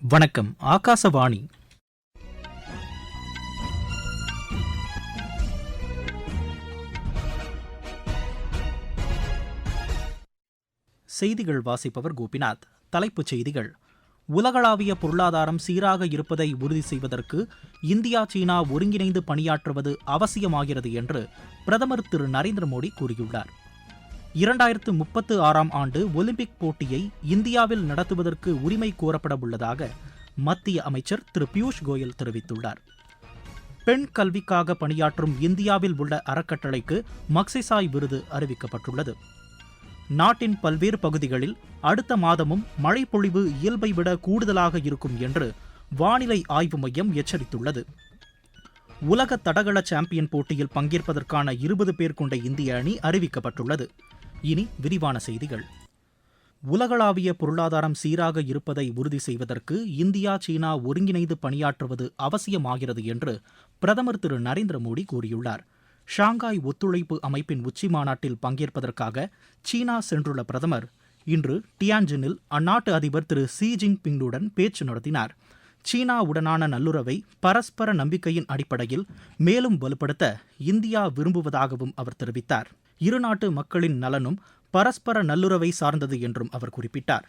வணக்கம் ஆகாசவாணி. செய்திகள் வாசிப்பவர் கோபிநாத். தலைப்புச் செய்திகள். உலகளாவிய பொருளாதாரம் சீராக இருப்பதை உறுதி செய்வதற்கு இந்தியா சீனா ஒருங்கிணைந்து பணியாற்றுவது அவசியமாகிறது என்று பிரதமர் திரு நரேந்திர மோடி கூறியுள்ளார். இரண்டாயிரத்து முப்பத்து ஆறாம் ஆண்டு ஒலிம்பிக் போட்டியை இந்தியாவில் நடத்துவதற்கு உரிமை கோரப்பட உள்ளதாக மத்திய அமைச்சர் திரு பியூஷ் கோயல் தெரிவித்துள்ளார். பெண் கல்விக்காக பணியாற்றும் இந்தியாவில் உள்ள அறக்கட்டளைக்கு மக்சிசாய் விருது அறிவிக்கப்பட்டுள்ளது. நாட்டின் பல்வேறு பகுதிகளில் அடுத்த மாதமும் மழை பொழிவு இயல்பை விட கூடுதலாக இருக்கும் என்று வானிலை ஆய்வு மையம் எச்சரித்துள்ளது. உலக தடகள சாம்பியன் போட்டியில் பங்கேற்பதற்கான இருபது பேர் கொண்ட இந்திய அணி அறிவிக்கப்பட்டுள்ளது. இனி விரிவான செய்திகள். உலகளாவிய பொருளாதாரம் சீராக இருப்பதை உறுதி செய்வதற்கு இந்தியா சீனா ஒருங்கிணைந்து பணியாற்றுவது அவசியமாகிறது என்று பிரதமர் திரு நரேந்திர மோடி கூறியுள்ளார். ஷாங்காய் ஒத்துழைப்பு அமைப்பின் உச்சி மாநாட்டில் பங்கேற்பதற்காக சீனா சென்றுள்ள பிரதமர் இன்று டியான்ஜினில் அந்நாட்டு அதிபர் திரு ஷி ஜின்பிங்குடன் பேச்சு நடத்தினார். சீனாவுடனான நல்லுறவை பரஸ்பர நம்பிக்கையின் அடிப்படையில் மேலும் வலுப்படுத்த இந்தியா விரும்புவதாகவும் அவர் தெரிவித்தார். இரு நாட்டு மக்களின் நலனும் பரஸ்பர நல்லுறவை சார்ந்தது என்றும் அவர் குறிப்பிட்டார்.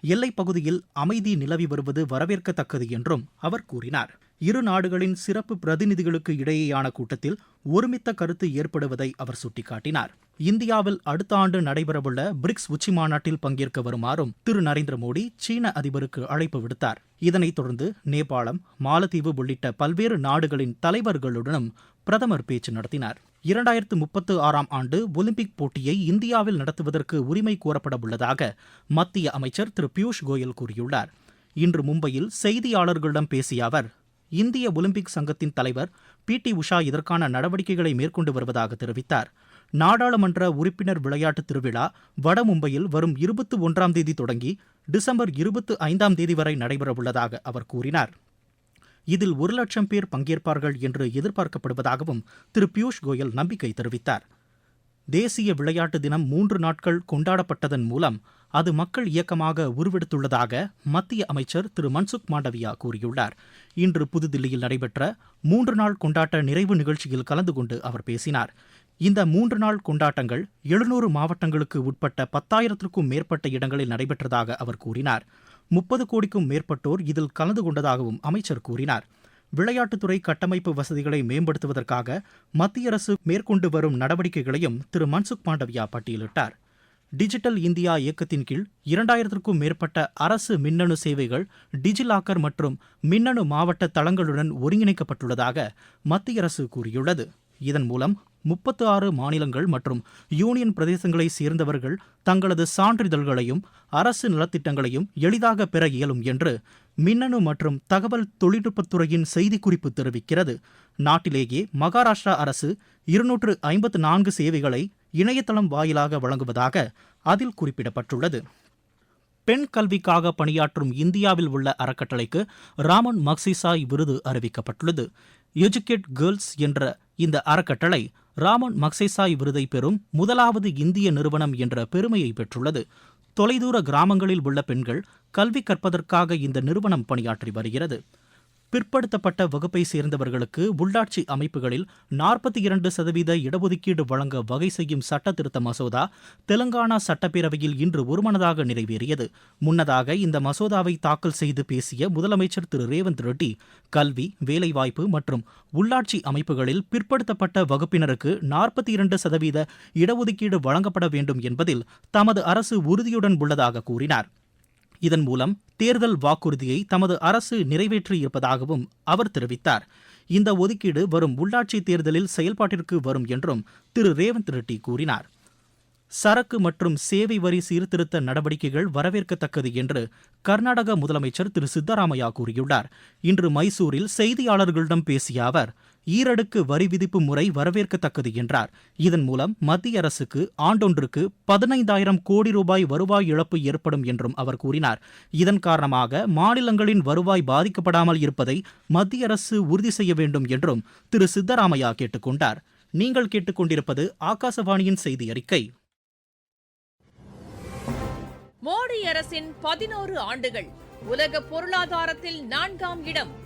எல்லைப் பகுதியில் அமைதி நிலவி வருவது வரவேற்கத்தக்கது என்றும் அவர் கூறினார். இரு நாடுகளின் சிறப்பு பிரதிநிதிகளுக்கு இடையேயான கூட்டத்தில் ஒருமித்த கருத்து ஏற்படுவதை அவர் சுட்டிக்காட்டினார். இந்தியாவில் அடுத்த ஆண்டு நடைபெறவுள்ள பிரிக்ஸ் உச்சிமாநாட்டில் பங்கேற்க வருமாறும் திரு. நரேந்திர மோடி சீன அதிபருக்கு அழைப்பு விடுத்தார். இதனைத் தொடர்ந்து நேபாளம் மாலத்தீவு உள்ளிட்ட பல்வேறு நாடுகளின் தலைவர்களுடனும் பிரதமர் பேச்சு நடத்தினார். இரண்டாயிரத்து முப்பத்து ஆறாம் ஆண்டு ஒலிம்பிக் போட்டியை இந்தியாவில் நடத்துவதற்கு உரிமை கோரப்பட உள்ளதாக மத்திய அமைச்சர் திரு பியூஷ் கோயல் கூறியுள்ளார். இன்று மும்பையில் செய்தியாளர்களிடம் பேசிய அவர் இந்திய ஒலிம்பிக் சங்கத்தின் தலைவர் பி டி உஷா இதற்கான நடவடிக்கைகளை மேற்கொண்டு வருவதாக தெரிவித்தார். நாடாளுமன்ற உறுப்பினர் விளையாட்டு திருவிழா வட மும்பையில் வரும் இருபத்தி ஒன்றாம் தேதி தொடங்கி டிசம்பர் இருபத்து ஐந்தாம் தேதி வரை நடைபெறவுள்ளதாக அவர் கூறினார். இதில் ஒரு லட்சம் பேர் பங்கேற்பார்கள் என்று எதிர்பார்க்கப்படுவதாகவும் திரு பியூஷ் கோயல் நம்பிக்கை தெரிவித்தார். தேசிய விளையாட்டு தினம் மூன்று நாட்கள் கொண்டாடப்பட்டதன் மூலம் அது மக்கள் இயக்கமாக உருவெடுத்துள்ளதாக மத்திய அமைச்சர் திரு மன்சுக் மாண்டவியா கூறியுள்ளார். இன்று புதுதில்லியில் நடைபெற்ற மூன்று நாள் கொண்டாட்ட நிறைவு நிகழ்ச்சியில் கலந்து கொண்டு அவர் பேசினார். இந்த மூன்று நாள் கொண்டாட்டங்கள் எழுநூறு மாவட்டங்களுக்கு உட்பட்ட பத்தாயிரத்திற்கும் மேற்பட்ட இடங்களில் நடைபெற்றதாக அவர் கூறினார். முப்பது கோடிக்கும் மேற்பட்டோர் இதில் கலந்து கொண்டதாகவும் அமைச்சர் கூறினார். விளையாட்டுத்துறை கட்டமைப்பு வசதிகளை மேம்படுத்துவதற்காக மத்திய அரசு மேற்கொண்டு வரும் நடவடிக்கைகளையும் திரு. மன்சுக் மாண்டவியா பட்டியலிட்டார். டிஜிட்டல் இந்தியா இயக்கத்தின் கீழ் இரண்டாயிரத்திற்கும் மேற்பட்ட அரசு மின்னணு சேவைகள் டிஜிலாக்கர் மற்றும் மின்னணு மாவட்ட தளங்களுடன் ஒருங்கிணைக்கப்பட்டுள்ளதாக மத்திய அரசு கூறியுள்ளது. இதன் மூலம் முப்பத்து ஆறு மாநிலங்கள் மற்றும் யூனியன் பிரதேசங்களை சேர்ந்தவர்கள் தங்களது சான்றிதழ்களையும் அரசு நலத்திட்டங்களையும் எளிதாக பெற இயலும் என்று மின்னணு மற்றும் தகவல் தொழில்நுட்பத்துறையின் செய்திக்குறிப்பு தெரிவிக்கிறது. நாட்டிலேயே மகாராஷ்டிரா அரசு இருநூற்று ஐம்பத்து நான்கு சேவைகளை இணையதளம் வாயிலாக வழங்குவதாக அதில் குறிப்பிடப்பட்டுள்ளது. பெண் கல்விக்காக பணியாற்றும் இந்தியாவில் உள்ள அறக்கட்டளைக்கு ராமன் மக்சிசாய் விருது அறிவிக்கப்பட்டுள்ளது. எஜுகேட் கேர்ள்ஸ் என்ற இந்த அறக்கட்டளை ராமன் மக்சைசாய் விருதை பெறும் முதலாவது இந்திய நிறுவனம் என்ற பெருமையை பெற்றுள்ளது. தொலைதூர கிராமங்களில் உள்ள பெண்கள் கல்வி கற்பதற்காக இந்த நிறுவனம் பணியாற்றி வருகிறது. பிற்படுத்தப்பட்ட வகுப்பை சேர்ந்தவர்களுக்கு உள்ளாட்சி அமைப்புகளில் நாற்பத்தி இரண்டு சதவீத இடஒதுக்கீடு வழங்க வகை செய்யும் சட்ட திருத்த மசோதா தெலங்கானா சட்டப்பேரவையில் இன்று ஒருமனதாக நிறைவேறியது. முன்னதாக இந்த மசோதாவை தாக்கல் செய்து பேசிய முதலமைச்சர் திரு. ரேவந்த் ரெட்டி கல்வி வேலைவாய்ப்பு மற்றும் உள்ளாட்சி அமைப்புகளில் பிற்படுத்தப்பட்ட வகுப்பினருக்கு நாற்பத்தி இரண்டு சதவீத இடஒதுக்கீடு வழங்கப்பட வேண்டும் என்பதில் தமது அரசு உறுதியுடன் உள்ளதாக கூறினார். இதன் மூலம் தேர்தல் வாக்குறுதியை தமது அரசு நிறைவேற்றியிருப்பதாகவும் அவர் தெரிவித்தார். இந்த ஒதுக்கீடு வரும் உள்ளாட்சி தேர்தலில் செயல்பாட்டிற்கு வரும் என்றும் திரு. ரேவந்த் ரெட்டி கூறினார். சரக்கு மற்றும் சேவை வரி சீர்திருத்த நடவடிக்கைகள் வரவேற்கத்தக்கது என்று கர்நாடக முதலமைச்சர் திரு. சித்தராமையா கூறியுள்ளார். இன்று மைசூரில் செய்தியாளர்களிடம் பேசிய அவர் ஈரடுக்கு வரி விதிப்பு முறை வரவேற்கத்தக்கது என்றார். இதன் மூலம் மத்திய அரசுக்கு ஆண்டொன்றுக்கு பதினைந்தாயிரம் கோடி ரூபாய் வருவாய் இழப்பு ஏற்படும் என்றும் அவர் கூறினார். இதன் காரணமாக மாநிலங்களின் வருவாய் பாதிக்கப்படாமல் இருப்பதை மத்திய அரசு உறுதி செய்ய வேண்டும் என்றும் திரு சித்தராமையா கேட்டுக்கொண்டார். நீங்கள் கேட்டுக்கொண்டிருப்பது ஆகாசவாணியின் செய்தி அறிக்கை. மோடி அரசின் பதினோரு ஆண்டுகள் உலக பொருளாதாரத்தில் நான்காம் இடம்.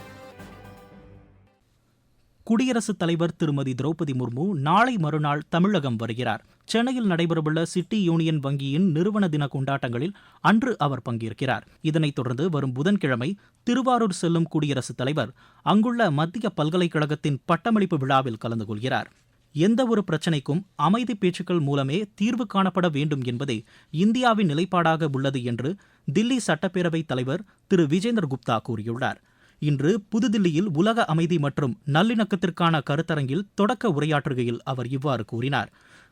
குடியரசுத் தலைவர் திருமதி திரௌபதி முர்மு நாளை மறுநாள் தமிழகம் வருகிறார். சென்னையில் நடைபெறவுள்ள சிட்டி யூனியன் வங்கியின் நிறுவன தின கொண்டாட்டங்களில் அன்று அவர் பங்கேற்கிறார். இதனைத் தொடர்ந்து வரும் புதன்கிழமை திருவாரூர் செல்லும் குடியரசுத் தலைவர் அங்குள்ள மத்திய பல்கலைக்கழகத்தின் பட்டமளிப்பு விழாவில் கலந்து கொள்கிறார். எந்த ஒரு பிரச்சினைக்கும் அமைதி பேச்சுக்கள் மூலமே தீர்வு காணப்பட வேண்டும் என்பதே இந்தியாவின் நிலைப்பாடாக உள்ளது என்று தில்லி சட்டப்பேரவைத் தலைவர் திரு. விஜேந்தர் குப்தா கூறியுள்ளார். இன்று புதுதில்லியில் உலக அமைதி மற்றும் நல்லிணக்கத்திற்கான கருத்தரங்கில் தொடக்க உரையாற்றுகையில் அவர் இவ்வாறு கூறினார்.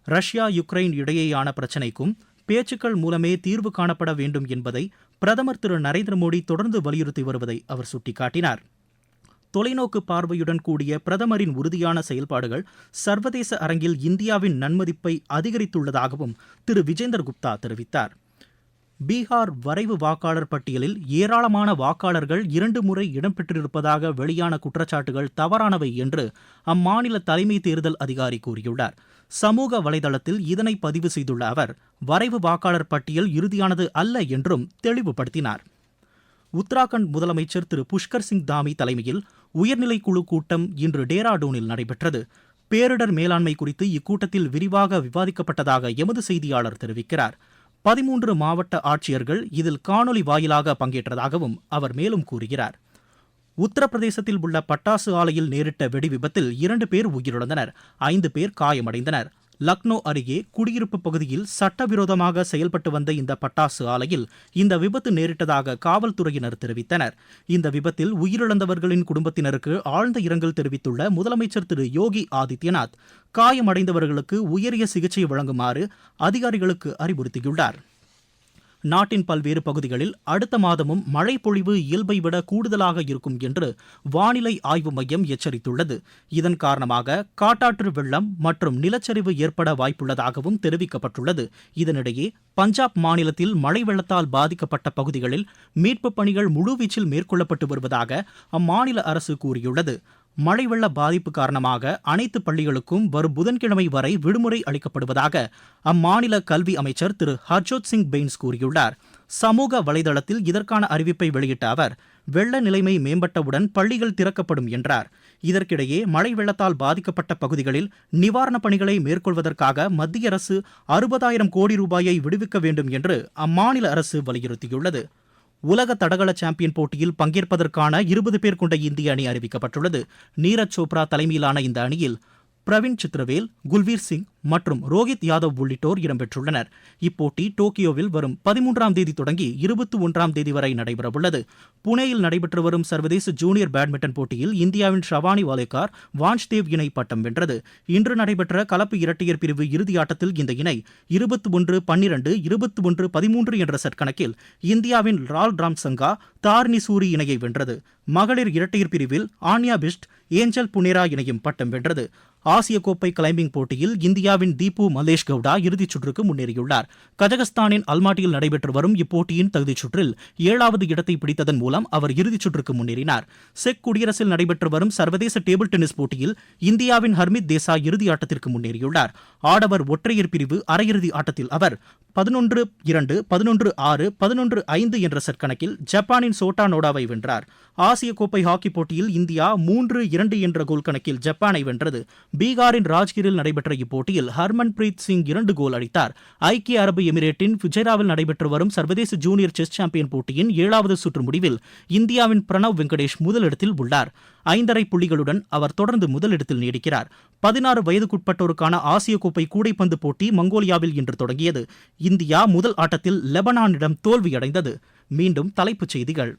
ரஷ்யா யுக்ரைன் இடையேயான பிரச்சினைக்கும் பேச்சுக்கள் மூலமே தீர்வு காணப்பட வேண்டும் என்பதை பிரதமர் திரு நரேந்திர மோடி தொடர்ந்து வலியுறுத்தி வருவதை அவர் சுட்டிக்காட்டினார். தொலைநோக்கு பார்வையுடன் கூடிய பிரதமரின் உறுதியான செயல்பாடுகள் சர்வதேச அரங்கில் இந்தியாவின் நன்மதிப்பை அதிகரித்துள்ளதாகவும் திரு விஜேந்தர் குப்தா தெரிவித்தார். பீகார் வரைவு வாக்காளர் பட்டியலில் ஏராளமான வாக்காளர்கள் இரண்டு முறை இடம்பெற்றிருப்பதாக வெளியான குற்றச்சாட்டுகள் தவறானவை என்று அம்மாநில தலைமை தேர்தல் அதிகாரி கூறியுள்ளார். சமூக வலைதளத்தில் இதனை பதிவு செய்துள்ள அவர் வரைவு வாக்காளர் பட்டியல் இறுதியானது அல்ல என்றும் தெளிவுபடுத்தினார். உத்தராகண்ட் முதலமைச்சர் திரு. புஷ்கர் சிங் தாமி தலைமையில் உயர்நிலைக் குழு கூட்டம் இன்று டேராடூனில் நடைபெற்றது. பேரிடர் மேலாண்மை குறித்து இக்கூட்டத்தில் விரிவாக விவாதிக்கப்பட்டதாக எமது செய்தியாளர் தெரிவிக்கிறார். பதிமூன்று மாவட்ட ஆட்சியர்கள் இதில் காணொலி வாயிலாக பங்கேற்றதாகவும் அவர் மேலும் கூறுகிறார். உத்தரப்பிரதேசத்தில் உள்ள பட்டாசு ஆலையில் நேரிட்ட வெடி விபத்தில் இரண்டு பேர் உயிரிழந்தனர் ஐந்து பேர் காயமடைந்தனர். லக்னோ அருகே குடியிருப்பு பகுதியில் சட்டவிரோதமாக செயல்பட்டு வந்த இந்த பட்டாசு ஆலையில் இந்த விபத்து நேரிட்டதாக காவல்துறையினர் தெரிவித்தனர். இந்த விபத்தில் உயிரிழந்தவர்களின் குடும்பத்தினருக்கு ஆழ்ந்த இரங்கல் தெரிவித்துள்ள முதலமைச்சர் திரு யோகி ஆதித்யநாத் காயமடைந்தவர்களுக்கு உயரிய சிகிச்சை வழங்குமாறு அதிகாரிகளுக்கு அறிவுறுத்தியுள்ளார். நாட்டின் பல்வேறு பகுதிகளில் அடுத்த மாதமும் மழை பொழிவு இயல்பை விட கூடுதலாக இருக்கும் என்று வானிலை ஆய்வு மையம் எச்சரித்துள்ளது. இதன் காரணமாக காட்டாற்று வெள்ளம் மற்றும் நிலச்சரிவு ஏற்பட வாய்ப்புள்ளதாகவும் தெரிவிக்கப்பட்டுள்ளது. இதனிடையே பஞ்சாப் மாநிலத்தில் மழை வெள்ளத்தால் பாதிக்கப்பட்ட பகுதிகளில் மீட்புப் பணிகள் முழுவீச்சில் மேற்கொள்ளப்பட்டு வருவதாக அம்மாநில அரசு கூறியுள்ளது. மழை வெள்ள பாதிப்பு காரணமாக அனைத்து பள்ளிகளுக்கும் வரும் புதன்கிழமை வரை விடுமுறை அளிக்கப்படுவதாக அம்மாநில கல்வி அமைச்சர் திரு ஹர்ஜோத் சிங் பெயின்ஸ் கூறியுள்ளார். சமூக வலைதளத்தில் இதற்கான அறிவிப்பை வெளியிட்ட அவர் வெள்ள நிலைமை மேம்பட்டவுடன் பள்ளிகள் திறக்கப்படும் என்றார். இதற்கிடையே மழை வெள்ளத்தால் பாதிக்கப்பட்ட பகுதிகளில் நிவாரணப் பணிகளை மேற்கொள்வதற்காக மத்திய அரசு அறுபதாயிரம் கோடி ரூபாயை விடுவிக்க வேண்டும் என்று அம்மாநில அரசு வலியுறுத்தியுள்ளது. உலக தடகள சாம்பியன் போட்டியில் பங்கேற்பதற்கான இருபது பேர் கொண்ட இந்திய அணி அறிவிக்கப்பட்டுள்ளது. நீரஜ் சோப்ரா தலைமையிலான இந்த அணியில் பிரவீன் சித்ரவேல் குல்வீர் சிங் மற்றும் ரோஹித் யாதவ் உள்ளிட்டோர் இடம்பெற்றுள்ளனர். இப்போட்டி டோக்கியோவில் வரும் பதிமூன்றாம் தேதி தொடங்கி இருபத்தி ஒன்றாம் தேதி வரை நடைபெறவுள்ளது. புனேயில் நடைபெற்று வரும் சர்வதேச ஜூனியர் பேட்மிண்டன் போட்டியில் இந்தியாவின் ஷவானி வாலேக்கார் வான்ஷ்தேவ் இணை பட்டம் வென்றது. இன்று நடைபெற்ற கலப்பு இரட்டையர் பிரிவு இறுதியாட்டத்தில் இந்த இணை இருபத்தி ஒன்று பன்னிரண்டு இருபத்தி ஒன்று பதிமூன்று என்ற செட் கணக்கில் இந்தியாவின் ரால் ராம் சங்கா தார்னி சூரி இணையை வென்றது. மகளிர் இரட்டையர் பிரிவில் ஆன்யா பிஸ்ட் ஏஞ்சல் புனேரா இணையும் பட்டம் வென்றது. ஆசிய கோப்பை கிளைம்பிங் போட்டியில் இந்தியாவின் தீபு மலேஷ் கவுடா இறுதிச் சுற்றுக்கு முன்னேறியுள்ளார். கஜகஸ்தானின் அல்மாட்டியில் நடைபெற்று வரும் இப்போட்டியின் தகுதிச் சுற்றில் ஏழாவது இடத்தை பிடித்ததன் மூலம் அவர் இறுதிச் சுற்றுக்கு முன்னேறினார். செக் குடியரசில் நடைபெற்று வரும் சர்வதேச டேபிள் டென்னிஸ் போட்டியில் இந்தியாவின் ஹர்மித் தேசாய் இறுதி ஆட்டத்திற்கு முன்னேறியுள்ளார். ஆடவர் ஒற்றையர் பிரிவு அரையிறுதி ஆட்டத்தில் அவர் பதினொன்று இரண்டு பதினொன்று ஆறு பதினொன்று ஐந்து என்ற செட் கணக்கில் ஜப்பானின் சோட்டா நோடாவை வென்றார். ஆசிய கோப்பை ஹாக்கி போட்டியில் இந்தியா மூன்று இரண்டு என்ற கோல் கணக்கில் ஜப்பானை வென்றது. பீகாரின் ராஜ்கிரில் நடைபெற்ற இப்போட்டியில் ஹர்மன்பிரீத் சிங் இரண்டு கோல் அடித்தார். ஐக்கிய அரபு எமிரேட்டின் ஃபுஜைராவில் நடைபெற்று வரும் சர்வதேச ஜூனியர் செஸ் சாம்பியன் போட்டியின் ஏழாவது சுற்று முடிவில் இந்தியாவின் பிரணவ் வெங்கடேஷ் முதலிடத்தில் உள்ளார். ஐந்தரை புள்ளிகளுடன் அவர் தொடர்ந்து முதலிடத்தில் நீடிக்கிறார். பதினாறு வயதுக்குட்பட்டோருக்கான ஆசிய கோப்பை கூடைப்பந்து போட்டி மங்கோலியாவில் இன்று தொடங்கியது. இந்தியா முதல் ஆட்டத்தில் லெபனானிடம் தோல்வியடைந்தது. மீண்டும் தலைப்புச் செய்திகள்.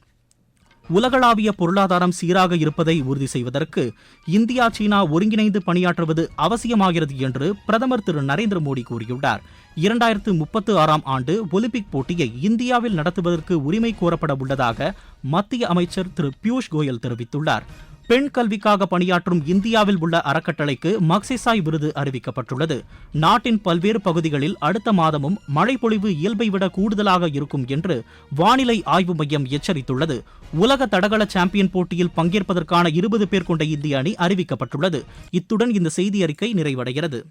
உலகளாவிய பொருளாதாரம் சீராக இருப்பதை உறுதி செய்வதற்கு இந்தியா சீனா ஒருங்கிணைந்து பணியாற்றுவது அவசியமாகிறது என்று பிரதமர் திரு நரேந்திர மோடி கூறியுள்ளார். இரண்டாயிரத்து முப்பத்து ஆறாம் ஆண்டு ஒலிம்பிக் போட்டியை இந்தியாவில் நடத்துவதற்கு உரிமை கோரப்பட உள்ளதாக மத்திய அமைச்சர் திரு பியூஷ் கோயல் தெரிவித்துள்ளார். பெண் கல்விக்காக பணியாற்றும் இந்தியாவில் உள்ள அறக்கட்டளைக்கு மக்சிசாய் விருது அறிவிக்கப்பட்டுள்ளது. நாட்டின் பல்வேறு பகுதிகளில் அடுத்த மாதமும் மழைப்பொழிவு இயல்பை விட கூடுதலாக இருக்கும் என்று வானிலை ஆய்வு மையம் எச்சரித்துள்ளது. உலக தடகள சாம்பியன் போட்டியில் பங்கேற்பதற்கான இருபது பேர் கொண்ட இந்திய அணி அறிவிக்கப்பட்டுள்ளது. இத்துடன் இந்த செய்தி அறிக்கை நிறைவடைகிறது.